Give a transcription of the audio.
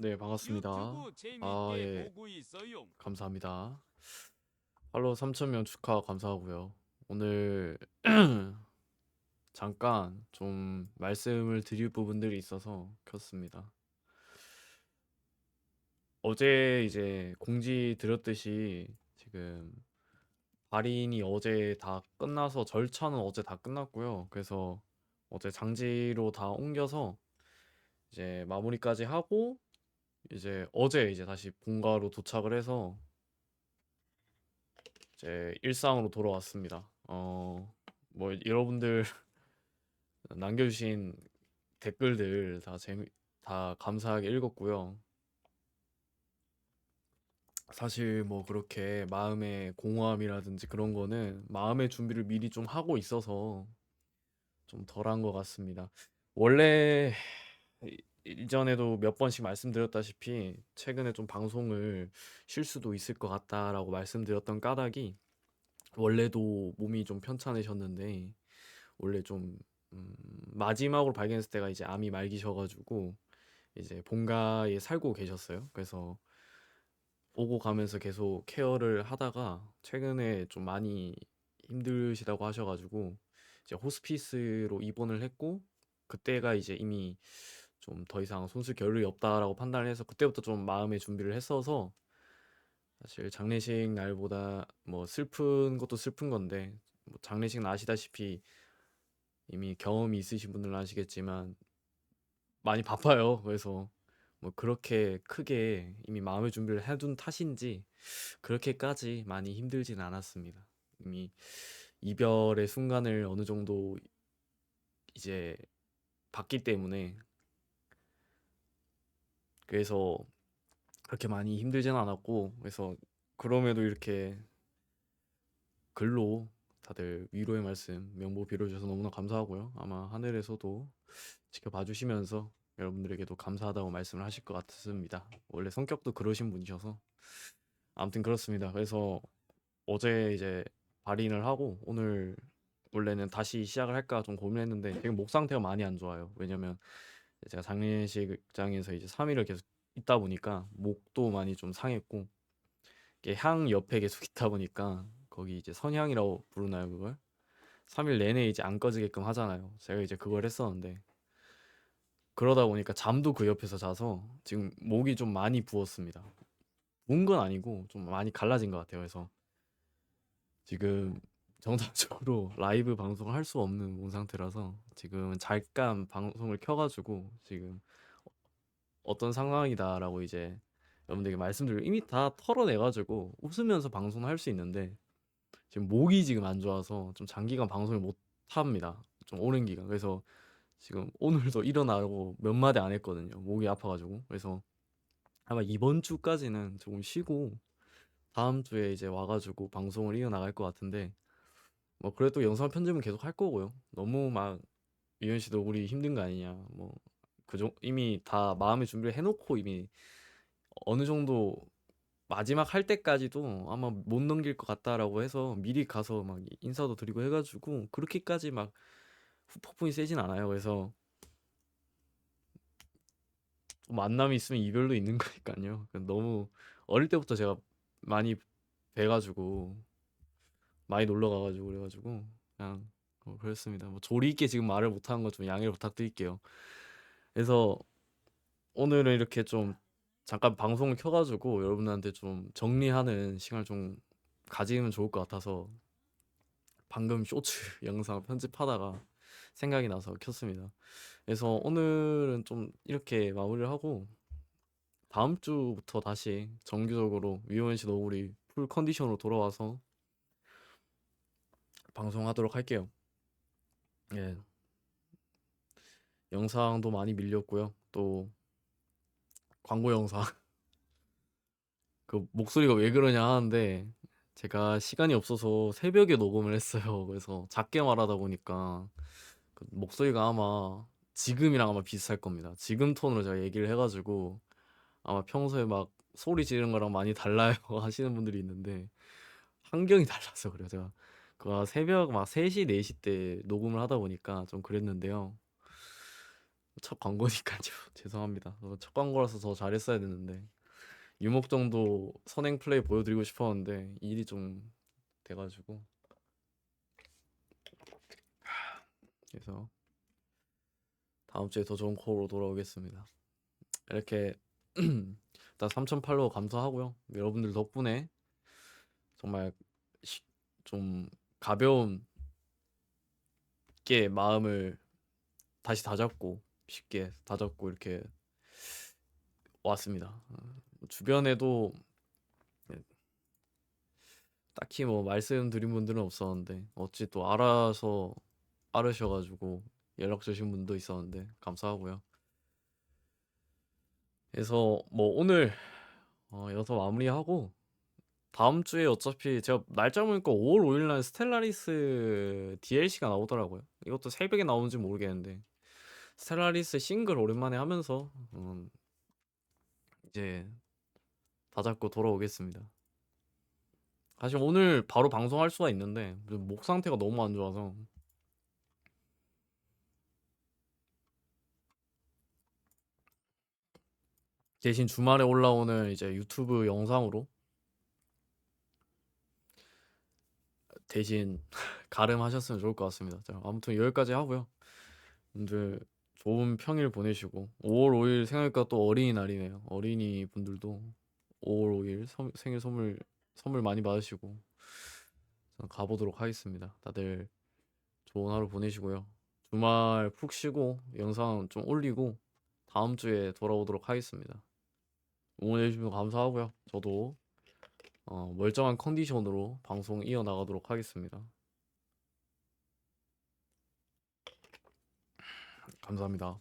네, 반갑습니다. 유튜브 재밌게 아, 예. 보고 있어요. 감사합니다. 팔로우 3,000명 축하 감사하고요. 오늘 잠깐 좀 말씀을 드릴 부분들이 있어서 켰습니다. 어제 이제 공지 드렸듯이 지금 발인이 어제 다 끝나서 절차는 어제 다 끝났고요. 그래서 어제 장지로 다 옮겨서 이제 마무리까지 하고 이제 어제 이제 다시 본가로 도착을 해서 이제 일상으로 돌아왔습니다. 어, 뭐 여러분들 남겨주신 댓글들 다 재미, 다 감사하게 읽었고요. 사실 뭐 그렇게 마음의 공허함이라든지 그런 거는 마음의 준비를 미리 좀 하고 있어서 좀 덜한 것 같습니다. 원래 이- 이전에도 몇 번씩 말씀드렸다시피 최근에 좀 방송을 쉴 수도 있을 것 같다라고 말씀드렸던 까닭이 원래도 몸이 좀 편찮으셨는데 원래 좀 음, 마지막으로 발견했을 때가 이제 암이 말기셔가지고 이제 본가에 살고 계셨어요. 그래서 오고 가면서 계속 케어를 하다가 최근에 좀 많이 힘드시다고 하셔가지고 이제 호스피스로 입원을 했고 그때가 이제 이미 좀 더 이상 손쓸 겨를이 없다라고 판단을 해서 그때부터 좀 마음의 준비를 했어서 사실 장례식 날보다 뭐 슬픈 것도 슬픈 건데 뭐 장례식 날 아시다시피 이미 경험이 있으신 분들은 아시겠지만 많이 바빠요. 그래서 뭐 그렇게 크게 이미 마음의 준비를 해둔 탓인지 그렇게까지 많이 힘들진 않았습니다. 이미 이별의 순간을 어느 정도 이제 봤기 때문에 그래서 그렇게 많이 힘들진 않았고 그래서 그럼에도 이렇게 글로 다들 위로의 말씀 명보 빌어주셔서 너무나 감사하고요. 아마 하늘에서도 지켜봐 주시면서 여러분들에게도 감사하다고 말씀을 하실 것 같습니다. 원래 성격도 그러신 분이셔서 아무튼 그렇습니다. 그래서 어제 이제 발인을 하고 오늘 원래는 다시 시작을 할까 좀 고민했는데 지금 목 상태가 많이 안 좋아요. 왜냐면 제가 장례식장에서 이제 3일을 계속 있다 보니까 목도 많이 좀 상했고 향 옆에 계속 있다 보니까 거기 이제 선향이라고 부르나요 그걸? 3일 내내 이제 안 꺼지게끔 하잖아요. 제가 이제 그걸 했었는데 그러다 보니까 잠도 그 옆에서 자서 지금 목이 좀 많이 부었습니다. 부은 건 아니고 좀 많이 갈라진 것 같아요. 그래서 지금 정상적으로 라이브 방송을 할 수 없는 몸 상태라서 지금은 잠깐 방송을 켜가지고 지금 어떤 상황이다라고 이제 여러분들에게 말씀드리고 이미 다 털어내가지고 웃으면서 방송을 할 수 있는데 지금 목이 지금 안 좋아서 좀 장기간 방송을 못 합니다. 좀 오랜 기간. 그래서 지금 오늘도 일어나고 몇 마디 안 했거든요. 목이 아파가지고. 그래서 아마 이번 주까지는 조금 쉬고 다음 주에 이제 와가지고 방송을 이어나갈 것 같은데 뭐 그래도 영상 편집은 계속 할 거고요. 너무 막 유현 씨도 우리 힘든 거 아니냐. 뭐 그정 이미 다 마음의 준비를 해놓고 이미 어느 정도 마지막 할 때까지도 아마 못 넘길 것 같다라고 해서 미리 가서 막 인사도 드리고 해가지고 그렇게까지 막 후폭풍이 세진 않아요. 그래서 만남이 있으면 이별도 있는 거니까요. 너무 어릴 때부터 제가 많이 뵈가지고 많이 놀러 가가지고 그래가지고 그냥 어, 그랬습니다. 뭐 조리 있게 지금 말을 못하는 거좀 양해를 부탁드릴게요. 그래서 오늘은 이렇게 좀 잠깐 방송을 켜가지고 여러분한테 좀 정리하는 시간을 좀 가지면 좋을 것 같아서 방금 쇼츠 영상 편집하다가 생각이 나서 켰습니다. 그래서 오늘은 좀 이렇게 마무리를 하고 다음 주부터 다시 정규적으로 위원 씨 너구리 풀 컨디션으로 돌아와서 방송하도록 할게요. 예. 영상도 많이 밀렸고요. 또 광고 영상. 그 목소리가 왜 그러냐 하는데 제가 시간이 없어서 새벽에 녹음을 했어요. 그래서 작게 말하다 보니까 그 목소리가 아마 지금이랑 아마 비슷할 겁니다. 지금 톤으로 제가 얘기를 해가지고 아마 평소에 막 소리 지르는 거랑 많이 달라요 하시는 분들이 있는데 환경이 달라서 그래요. 제가 그 새벽 막 3시, 4시 때 녹음을 하다 보니까 좀 그랬는데요. 첫 광고니까요. 죄송합니다. 어, 첫 광고라서 더 잘했어야 됐는데 유목 정도 선행 플레이 보여드리고 싶었는데 일이 좀 돼 가지고 그래서 다음 주에 더 좋은 코어로 돌아오겠습니다. 이렇게 일단 3,008로 감사하고요. 여러분들 덕분에 정말 시- 좀 가벼운 게 마음을 다시 다잡고 쉽게 다잡고 이렇게 왔습니다. 어, 주변에도 네, 딱히 뭐 말씀드린 분들은 없었는데 어찌 또 알아서 알으셔 가지고 연락 주신 분도 있었는데 감사하고요. 그래서 뭐 오늘 어, 여기서 마무리하고 다음 주에 어차피 제가 날짜 보니까 5월 5일 날 스텔라리스 DLC가 나오더라고요. 이것도 새벽에 나오는지 모르겠는데 스텔라리스 싱글 오랜만에 하면서 음, 이제 다 잡고 돌아오겠습니다. 사실 오늘 바로 방송할 수가 있는데 목 상태가 너무 안 좋아서 대신 주말에 올라오는 이제 유튜브 영상으로 대신 가름하셨으면 좋을 것 같습니다. 자, 아무튼 여기까지 하고요. 분들 좋은 평일 보내시고 5월 5일 생각보니까 또 어린이날이네요. 어린이 분들도 5월 5일 선- 생일 선물 선물 많이 받으시고 저는 가보도록 하겠습니다. 다들 좋은 하루 보내시고요. 주말 푹 쉬고 영상 좀 올리고 다음 주에 돌아오도록 하겠습니다. 응원해 주시면 감사하고요. 저도 어, 멀쩡한 컨디션으로 방송 이어나가도록 하겠습니다. 감사합니다.